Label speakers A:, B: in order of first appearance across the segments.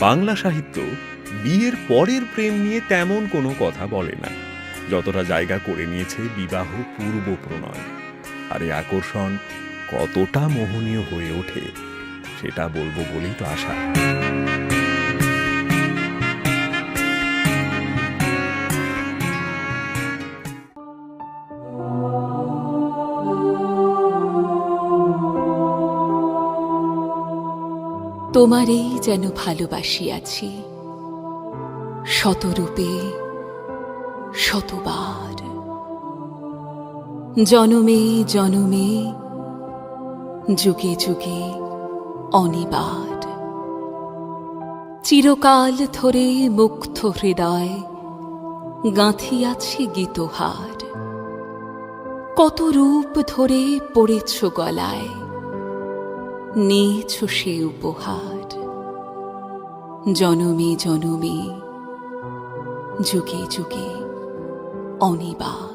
A: বাংলা সাহিত্য বিয়ের পরের প্রেম নিয়ে তেমন কোনো কথা বলে না। যতটা জায়গা করে নিয়েছে বিবাহ পূর্ব প্রণয়। আর এই আকর্ষণ, কতটা মোহনীয় হয়ে ওঠে, সেটা বলব বলেই তো আশা।
B: তোমারেই যেন ভালোবাসিয়াছি, শতরূপে শতবার। জনমে জনমে, যুগে যুগে অনিবার। চিরকাল ধরে মুক্ত হৃদয় গাঁথিয়াছি গীতহার। কত রূপ ধরে পড়েছ গলায় নিয়েছ সে উপহার। জনমে জনমে যুগে যুগে অনিবার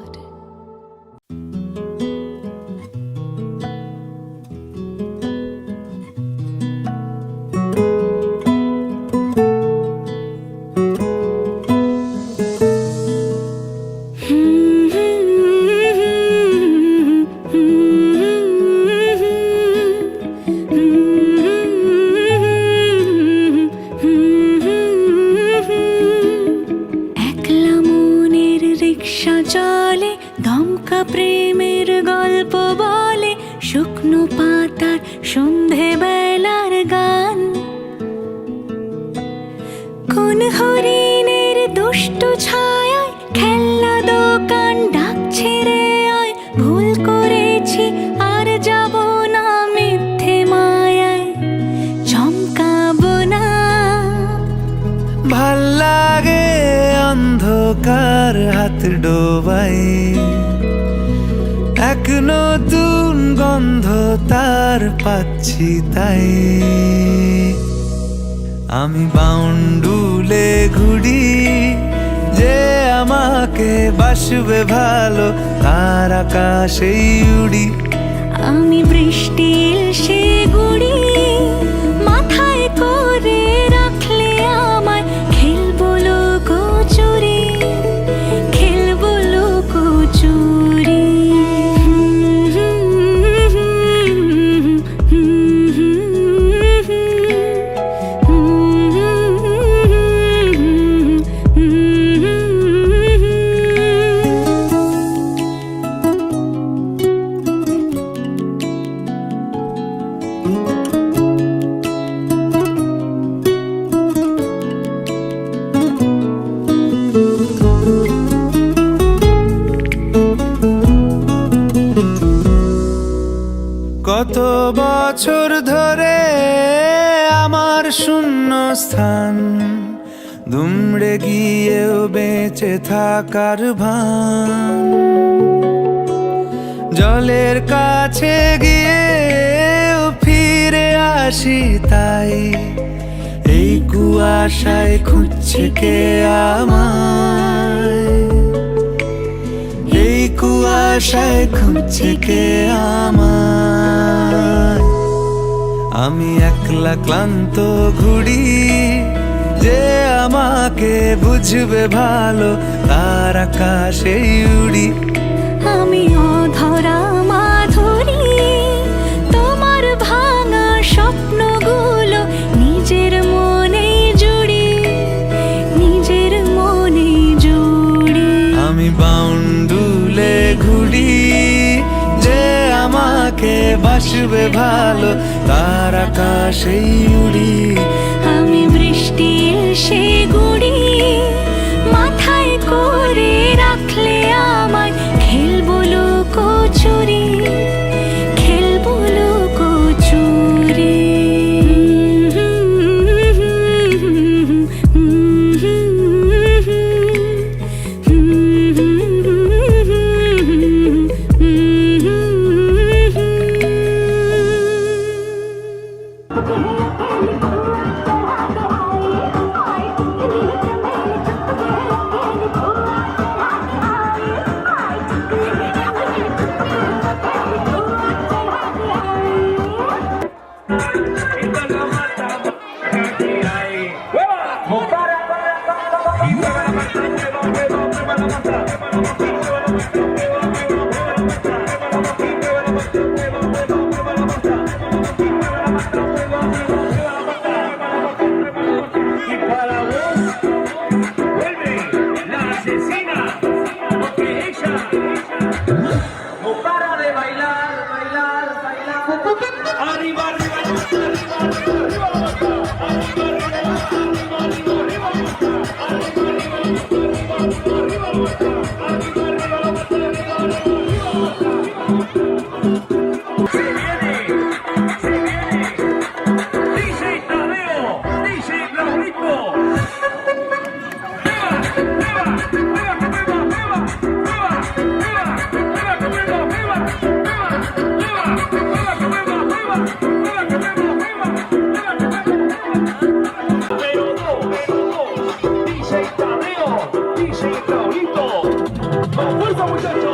C: শুকনো পাতার সন্ধে বেলার গান। কোন হরিণের দুষ্ট ছায়ায় খেলনা দোকান ডাকছে রে আয়। ভুল করেছি, আর যাব না মিথ্যে মায়ায়। চমকাবো না।
D: ভালো লাগে অন্ধকার হাত ডোবাই এক নতুন গন্ধ তার পাচ্ছি তাই। আমি বাউন্ডুলে ঘুরি, যে আমাকে বাসবে ভালো, তার আকাশে উড়ি।
C: আমি বৃষ্টি সে গুড়ি
D: বেঁচে থাকার ভান। জলের কাছে গিয়ে ফিরে আসি তাই। এই কুয়াশায় খুঁজছে কে আমায়? এই কুয়াশায় খুঁজছে কে আমার আমি একলা ক্লান্ত ঘুরি যে আমাকে বুঝবে ভালো তার আকাশে উড়ি।
C: আমি অধরা মাধুরী তোমার ভাঙা স্বপ্নগুলো নিজের মনে জুড়ি নিজের মনে জুড়ি।
D: আমি বাউন্ডুলে ঘুরি যে আমাকে বাসবে ভালো তার আকাশে উড়ি।
E: 我下去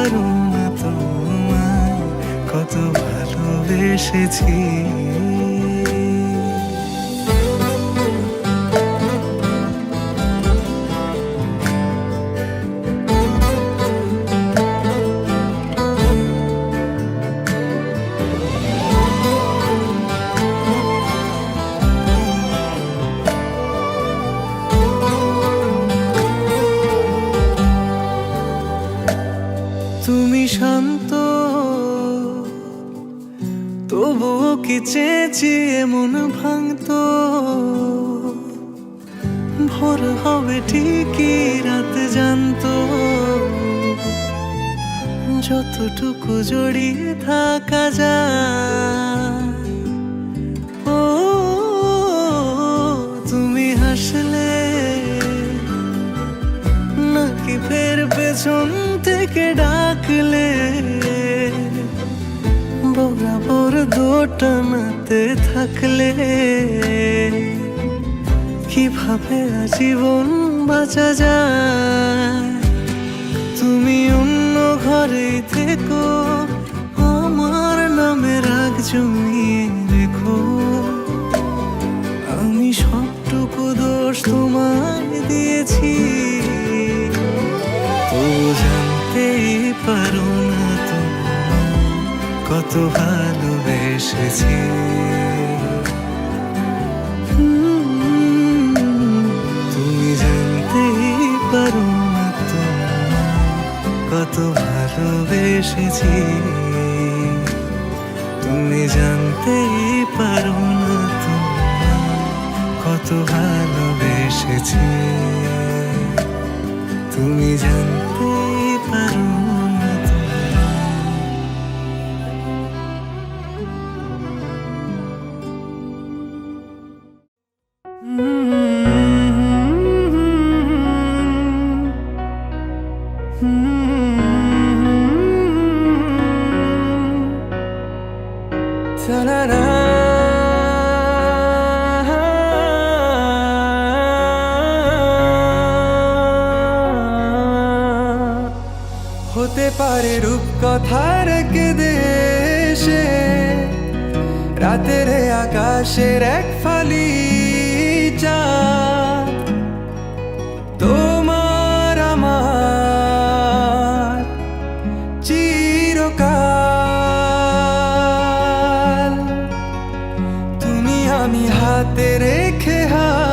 D: পারো না তোমায়। কত ভালোবেসেছি। হবে ঠিকই, রাত জানতো। যতটুকু জড়িয়ে থাকা যায়। ও, তুমি হাসলে, নাকি ফের পেছন থেকে ডাকলে? বরাবর দু টানাতে থাকলে। কীভাবে আজীবন বাঁচা যায়? তুমি অন্য ঘরে থেকো, আমার নামে রাগ জমিয়ে রেখো। আমি সবটুকু দোষ তোমায় দিয়েছি। তো জানতেই পারো না তুমি কত ভালোবেসেছি। কত ভালোবেসেছি। তুমি জানতেই পারো না কত ভালোবেসেছি। তুমি জানতেই
F: রূপকথার এক দেশে রাতের আকাশের এক ফালি চাঁদ তোমার চিরকাল। তুমি আমি হাতে রেখে হাত